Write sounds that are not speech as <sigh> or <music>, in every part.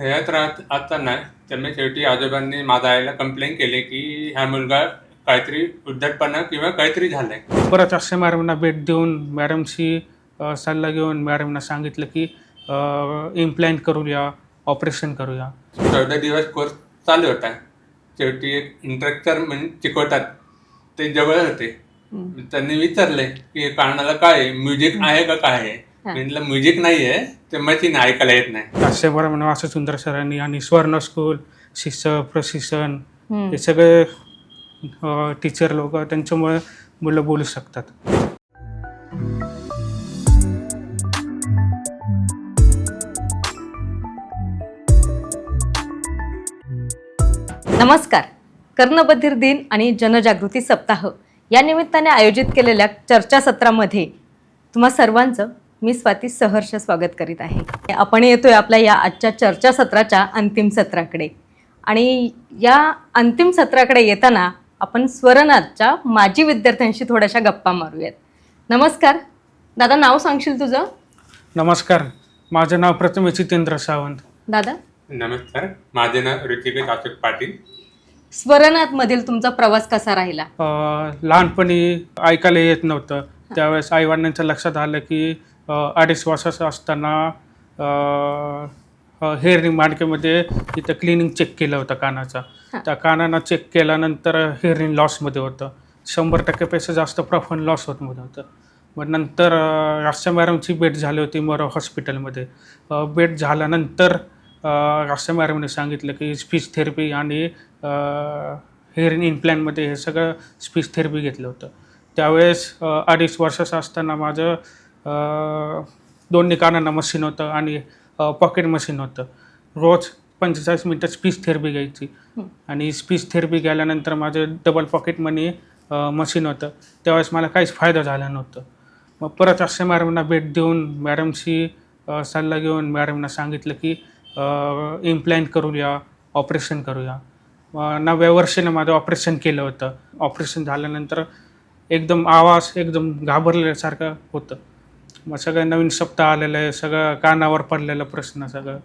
खेळत राहत असताना त्यांनी शेवटी आजोबांनी माझ्या आईला कंप्लेंट केली की हा मुलगा काहीतरी उद्धटपणा किंवा काहीतरी झालंय. परत असे मॅडमना भेट देऊन मॅडमशी अ, सल्ला घेऊन मॅडमना सांगितलं की इम्प्लांट करूया ऑपरेशन करूया. चौदा दिवस कोर्स चालू होता. शेवटी एक इंस्ट्रक्टर म्हणजे शिकवतात ते जवळ होते. त्यांनी विचारले की कानाला काय आहे? म्युझिक आहे का काय आहे? म्हटलं म्युझिक नाही आहे ते मशीन ऐकायला येत नाही. असे बरं असं सुंदर सरांनी आणि स्वर्ण स्कूल शिक्षक प्रशिक्षण हे सगळे टीचर लोक त्यांच्यामुळे मुलं बोलू शकतात. नमस्कार. कर्णबधीर दिन आणि जनजागृती सप्ताह या निमित्ताने आयोजित केलेल्या चर्चासत्रामध्ये तुम्हा सर्वांचं मी स्वाती सहर्ष स्वागत करीत आहे. आपण येतोय आपल्या या आजच्या चर्चासत्राच्या अंतिम सत्राकडे. आणि या अंतिम सत्राकडे येताना आपण स्वरनाथच्या माजी विद्यार्थ्यांशी थोड्याशा गप्पा मारूयात. नमस्कार. दादा नाव सांगशील तुझं? नमस्कार. माझं नाव प्रथमेश जितेंद्र सावंत. दादा? नमस्कार. माझे नाव ऋतिकेश अशोक पाटील. स्वरनाथमधील तुमचा प्रवास कसा राहिला? अ, लहानपणी ऐकायला येत नव्हतं. त्यावेळेस आईवडिलांच्या लक्षात आलं की अडीच वर्षाचं असताना हेअरिंग मार्केटमध्ये तिथं क्लिनिंग चेक केलं होतं कानाचा. त्या कानानं चेक केल्यानंतर हेअरिंग लॉसमध्ये होतं. शंभर टक्क्यापेक्षा जास्त प्रफन लॉस होत मध्ये होतं. मग नंतर अ, राष्ट्र मॅडमची भेट झाली होती मोर हॉस्पिटलमध्ये. भेट झाल्यानंतर राष्ट्र मॅडमने सांगितलं की स्पीच थेरपी आणि हेअरिंग इम्प्लॅनमध्ये हे सगळं स्पीच थेरपी घेतलं होतं. त्यावेळेस अडीच वर्षाचं असताना माझं दोन्ही कानांना मशीन होतं आणि पॉकेट मशीन होतं. रोज पंचेचाळीस मिनटं स्पीच थेरपी घ्यायची. आणि स्पीच थेरपी गेल्यानंतर माझं डबल पॉकेट मनी मशीन होतं. त्यावेळेस मला काहीच फायदा झाला नव्हतं. मग परत असे मॅडमना भेट देऊन मॅडमशी सल्ला घेऊन मॅडमना सांगितलं की इम्प्लांट करूया ऑपरेशन करूया. मग नवव्या वर्षीनं माझं ऑपरेशन केलं होतं. ऑपरेशन झाल्यानंतर एकदम आवाज एकदम घाबरल्यासारखं होतं. मग सगळं नवीन शब्द आलेलं आहे सगळं कानावर पडलेलं प्रश्न सगळं.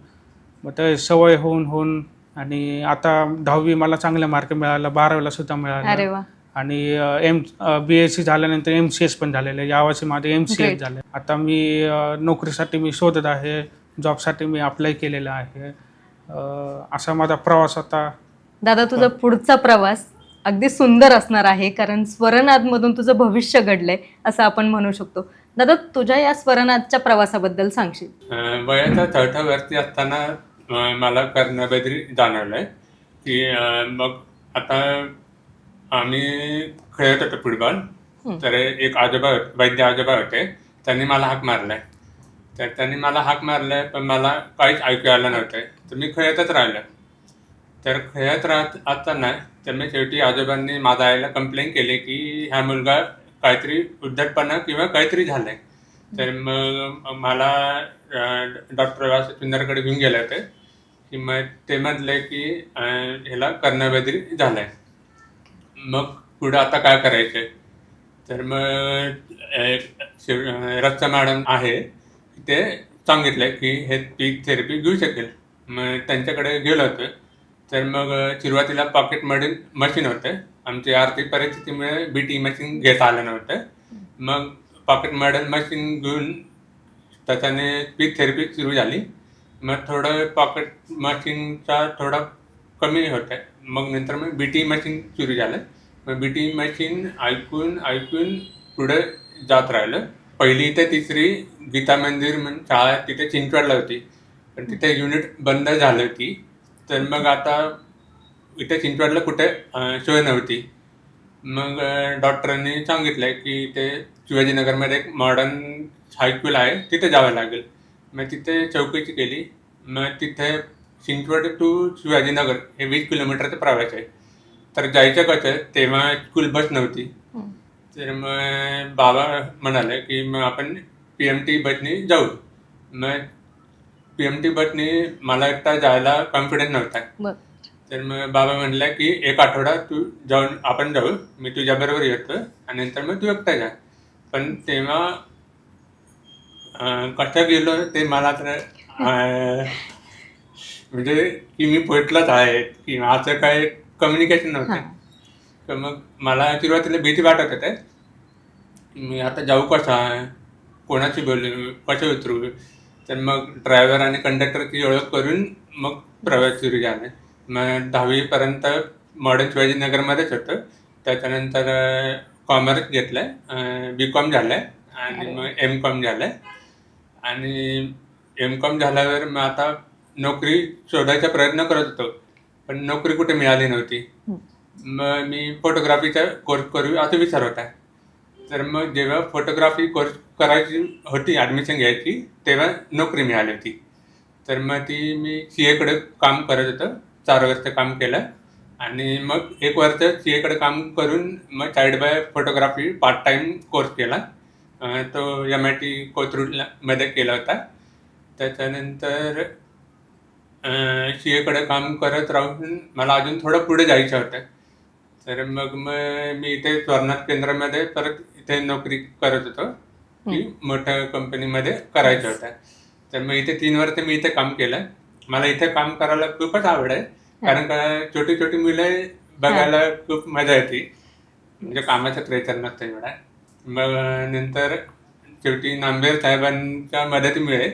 मग ते सवय होऊन होऊन आणि आता दहावी मला चांगले मार्क मिळाला बारावीला सुद्धा अरे मिळाला वा. आणि एम बी एस सी झाल्यानंतर एम सी एस पण झालेलं आहे. यावर्षी माझं एम सी एस Great. झालं. आता मी अ, नोकरीसाठी मी शोधत आहे जॉबसाठी मी अप्लाय केलेलं आहे. अ, असा माझा प्रवास आता दादा तुझा पुढचा प्रवास अगदी सुंदर असणार आहे कारण स्वरनाथमधून तुझं भविष्य घडलंय असं आपण म्हणू शकतो. दादा तुझ्या या स्वरनाथच्या प्रवासाबद्दल सांगशील. अं, वयाच्या चौथ्या वर्षी असताना अं, मला कर्णबद्री जाणवलंय की अं, मग आता आम्ही खेळत होतो फुटबॉल. तर एक आजोबा होते- वैद्य आजोबा होते त्यांनी मला हाक मारलाय. तर त्यांनी मला हाक मारलाय पण मला काहीच ऐकू आलं नव्हतं. तर मी खेळतच राहिलो. तर खेळत राहत असताना त्यांनी शेवटी आजोबांनी माझ्या आईला कंप्लेंट केली की हा मुलगा काहीतरी उद्धटपणा किंवा काहीतरी झालंय. तर मग मला डॉक्टर वास सुंदरकडे घेऊन गेले होते. की मग ते म्हटले की ह्याला ह्याला झालं आहे मग पुढं आता काय करायचंय? तर मग शिव- रक्षा मॅडम आहे. ते सांगितलंय की हे पीक थेरपी घेऊ शकेल. मग त्यांच्याकडे गेलो होतो. तर मग सुरुवातीला पॉकेटमध्ये मशीन होतं. आमची आर्थिक परिस्थितीमुळे बी टी मशीन घेता आलं नव्हतं. मग पॉकेट मॉडेल मशीन घेऊन त्याच्याने स्पीच थेरपी सुरू झाली. मग थोडं पॉकेट मशीनचा थोडा कमी होतं मग नंतर मग बी टी मशीन सुरू झालं. मग बी टी मशीन ऐकून ऐकून पुढे जात राहिलं. पहिली ते तिसरी गीता मंदिर म्हणून शाळा तिथे चिंचवडला होती. पण तिथे युनिट बंद झाली होती. तर मग आता इथे चिंचवडला कुठे सोय नव्हती. मग डॉक्टरांनी सांगितलं की ते शिवाजीनगरमध्ये एक मॉडर्न हायस्कूल आहे तिथे जावं लागेल. मग तिथे चौकशी केली. मग तिथे चिंचवड टू शिवाजीनगर हे वीस किलोमीटरचा प्रवास आहे. तर जायचं कसं तेव्हा स्कूल बस नव्हती. तर मग बाबा म्हणाले की मग आपण पी एम टी बसनी जाऊ. मग पी एम टी बसनी मला एकटा जायला कॉन्फिडन्स नव्हता. तर मग बाबा म्हणला की एक आठवडा तू जाऊन आपण जाऊ. मी तुझ्याबरोबर येतो आणि नंतर मग तू एकटा जा. पण तेव्हा कसं गेलो ते मला तर म्हणजे की मी पोटलाच आहे की असं काय कम्युनिकेशन नव्हतं. तर मग मला सुरुवातीला भीती वाटत होते मी आता जाऊ कसा? कोणाशी बोलू? कसे उतरू? तर मग ड्रायव्हर आणि कंडक्टरची ओळख करून मग प्रवास सुरू झाला. मग दहावीपर्यंत मॉडर्न शिवाजीनगरमध्येच होतं. त्याच्यानंतर कॉमर्स घेतलं बी कॉम झालं आणि अरे. मग एम कॉम झालं आणि एम कॉम झाल्यावर मग आता नोकरी शोधायचा प्रयत्न करत होतो पण नोकरी कुठे मिळाली नव्हती. मग मी फोटोग्राफीचा कोर्स करू असं विचार होता. तर मग जेव्हा फोटोग्राफी कोर्स करायची होती ॲडमिशन घ्यायची तेव्हा नोकरी मिळाली होती. तर मग ती मी सी एकडे काम करत होतो. चार वर्ष काम केलं. आणि मग एक वर्ष सी एकडे काम करून मग child by photography part time course केला तो एम आय टी कोथरूडला मध्ये केला होता. त्याच्यानंतर सी एकडे काम करत राहून मला अजून थोडं पुढे जायचं होतं. तर मग मग मी इथे स्वर्णात केंद्रामध्ये परत इथे नोकरी करत होतो. की मोठ्या कंपनीमध्ये करायचं होतं. तर मग इथे तीन वर्ष मी इथे काम केलं. मला इथे काम करायला खूपच आवड आहे. कारण का छोटी छोटी मुलं बघायला खूप मजा येते. म्हणजे कामाचं प्रेशर नसतं एवढा. मग नंतर शेवटी नांदेड साहेबांच्या मदतीमुळे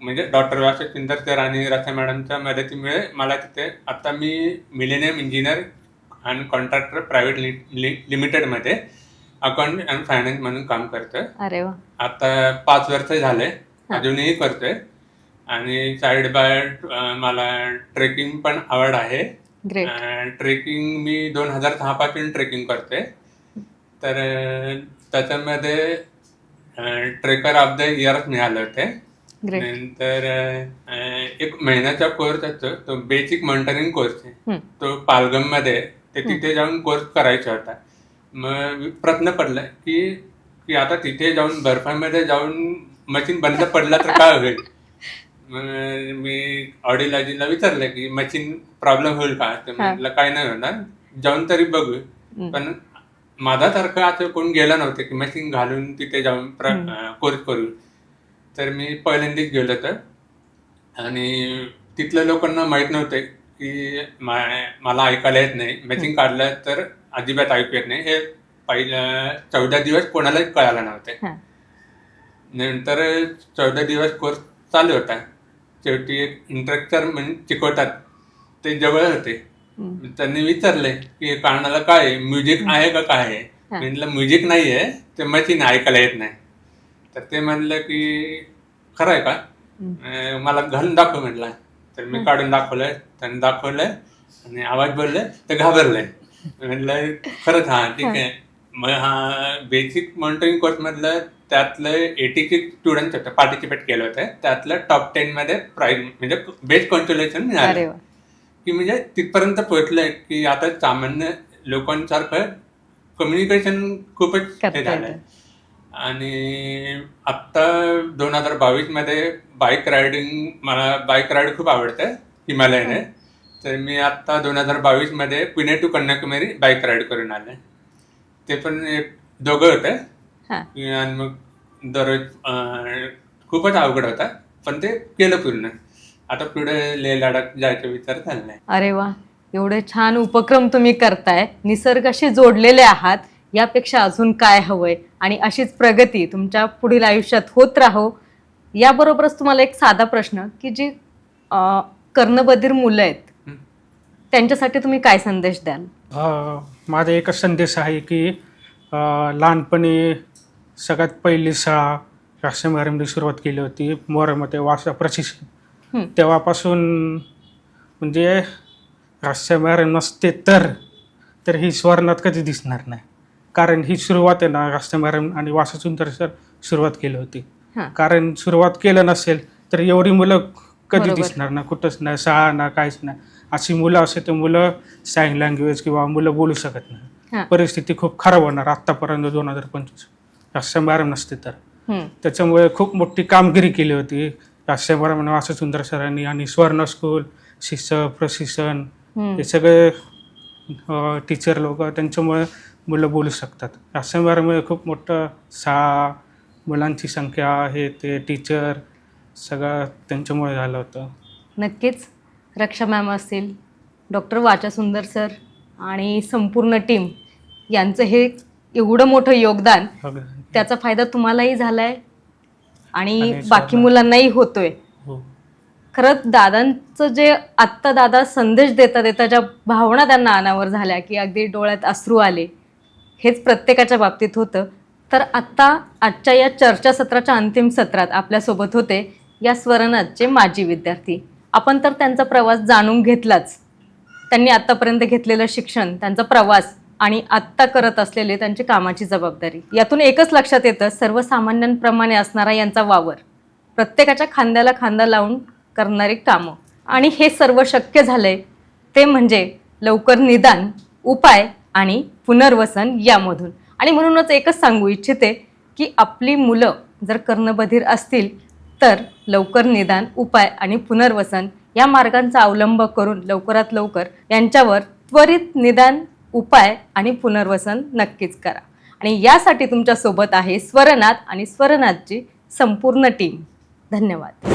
म्हणजे डॉक्टर वासे सर आणि रथा मॅडमच्या मदतीमुळे मला तिथे आता मी मिलेनियम इंजिनियर आणि कॉन्ट्रॅक्टर प्रायव्हेट लि लिमिटेडमध्ये अकाउंट अँड फायनान्स म्हणून काम करतोय. आता पाच वर्ष झाले. अजूनही करतोय. आणि साईड बाय मला ट्रेकिंग पण आवड आहे. ग्रेट ट्रेकिंग मी दोन हजार सहा पासून ट्रेकिंग करते. तर त्याच्यामध्ये ट्रेकर ऑफ द इयर मिळाले होते नंतर एक महिन्याचा कोर्स असतो. तो बेसिक मॉनिटरिंग कोर्स आहे. तो पालघममध्ये ते तिथे जाऊन कोर्स करायचा होता. मग प्रश्न पडला की की आता तिथे जाऊन बर्फामध्ये जाऊन मशीन बंद पडला तर काय होईल? मी ऑडिओलॉजीला विचारलं की मशीन प्रॉब्लेम होईल का? तर हा. म्हटलं काय नाही होणार जाऊन तरी बघू. पण माझ्यासारखं असं कोण गेलं नव्हतं की मशीन घालून तिथे जाऊन कोर्स करू. तर मी पहिल्यांदाच गेलो तर आणि तिथल्या लोकांना माहीत नव्हते की मा- मला ऐकायला येत नाही. मॅचिंग काढलं तर अजिबात ऐकू येत नाही. हे पहिल्या चौदा दिवस कोणालाच कळालं नव्हते. हां. नंतर चौदा दिवस कोर्स चालू होता. शेवटी एक इंस्ट्रक्टर म्हणजे शिकवतात ते जवळ होते. त्यांनी विचारले की कानाला काय? म्युझिक आहे का काय आहे. म्हटलं म्युझिक नाही आहे ते मशीन ऐकायला येत नाही. तर ते म्हणलं की खरं आहे का? मला घालून दाखव म्हटलं. तर मी काढून दाखवलंय त्यांनी दाखवलंय आणि आवाज बोलले तर घाबरले. <laughs> म्हटलं खरंच हा ठीक आहे. मग हा बेसिक मॉनिटरिंग कोर्स मधलं त्यातलं एटी स्टुडंट होते पार्टिसिपेट केलं होतं. त्यातलं टॉप टेन मध्ये प्राईज म्हणजे बेस्ट कॉन्सोलेशन मिळालं. की म्हणजे तिथपर्यंत पोहोचलंय की आता सामान्य लोकांसारखं कम्युनिकेशन खूपच हे झालंय. आणि आत्ता दोन हजार बावीसमध्ये बाईक रायडिंग मला बाईक राईड खूप आवडतं हिमालयाने. तर मी आत्ता दोन हजार बावीसमध्ये Pune to Kanyakumari bike ride करून आले ते पण एक दोघं होते. हां. आणि मग दररोज अं, खूपच अवघड होता पण ते केलं पूर्ण. आता पुढे लेह लडाख जायचा विचार चाललाय अरे वा एवढे छान उपक्रम तुम्ही करताय. निसर्गाशी जोडलेले आहात यापेक्षा अजून काय हवंय? आणि अशीच प्रगती तुमच्या पुढील आयुष्यात होत राहो. याबरोबरच तुम्हाला एक साधा प्रश्न की जी अं, कर्णबधीर मुलं आहेत हं. त्यांच्यासाठी तुम्ही काय संदेश द्याल? अ, माझा एकच संदेश आहे की अ, लहानपणी सगळ्यात पहिली शाळा राष्ट्रमारीमध्ये सुरुवात केली होती. मोरामध्ये वासा प्रशिक्षण. तेव्हापासून म्हणजे राष्ट्रमारी नसते तर तर ही स्वर्णात कधी दिसणार नाही. कारण ही सुरुवात आहे ना राष्ट्रमारम आणि वासा सुंदर सर सुरुवात केली होती. कारण सुरुवात केलं नसेल तर एवढी मुलं कधी. दिसणार ना कुठंच नाही शाळा ना काहीच नाही. अशी मुलं असे तर मुलं साईन लँग्वेज किंवा मुलं बोलू शकत नाही. परिस्थिती खूप खराब होणार आत्तापर्यंत दोन हजार पंचवीस. राष्ट्रभारम नसते तर. त्याच्यामुळे खूप मोठी कामगिरी केली होती. राष्ट्रभारम असं सुंदर सरांनी आणि स्वर्ण स्कूल शिक्षक प्रशिक्षण हं. हे सगळे टीचर लोक त्यांच्यामुळे मुलं बोलू शकतात. राष्ट्रभारामुळे खूप मोठं शाळा मुलांची संख्या हे ते टीचर सगळं त्यांच्यामुळे झालं होतं. नक्कीच. रक्षा मॅम असतील डॉक्टर वाचा सुंदर सर आणि संपूर्ण टीम यांचं हे एवढं मोठं योगदान अगदी. त्याचा फायदा तुम्हालाही झालाय आणि आणि बाकी सर्वांना. मुलांनाही होतोय हो खरंच दादांचं जे आत्ता दादा संदेश देता देता ज्या भावना त्यांना अनावर झाल्या की अगदी डोळ्यात अश्रू आले हेच प्रत्येकाच्या बाबतीत होतं तर आत्ता आजच्या या चर्चासत्राच्या अंतिम सत्रात आपल्यासोबत होते या स्वरनाथचे माजी विद्यार्थी आपण तर त्यांचा प्रवास जाणून घेतलाच त्यांनी आत्तापर्यंत घेतलेलं शिक्षण त्यांचा प्रवास आणि आत्ता करत असलेले त्यांची कामाची जबाबदारी. यातून एकच लक्षात येतं सर्वसामान्यांप्रमाणे असणारा यांचा वावर. प्रत्येकाच्या खांद्याला खांदा लावून करणारी कामं. आणि हे सर्व शक्य झालंय ते म्हणजे लवकर निदान उपाय आणि पुनर्वसन यामधून. आणि म्हणूनच एकच सांगू इच्छिते की आपली मुलं जर कर्णबधीर असतील तर लवकर निदान उपाय आणि पुनर्वसन या मार्गांचा अवलंब करून लवकरात लवकर यांच्यावर त्वरित निदान उपाय आणि पुनर्वसन नक्कीच करा. आणि यासाठी तुमच्यासोबत आहे स्वरनाथ आणि स्वरनाथची संपूर्ण टीम धन्यवाद.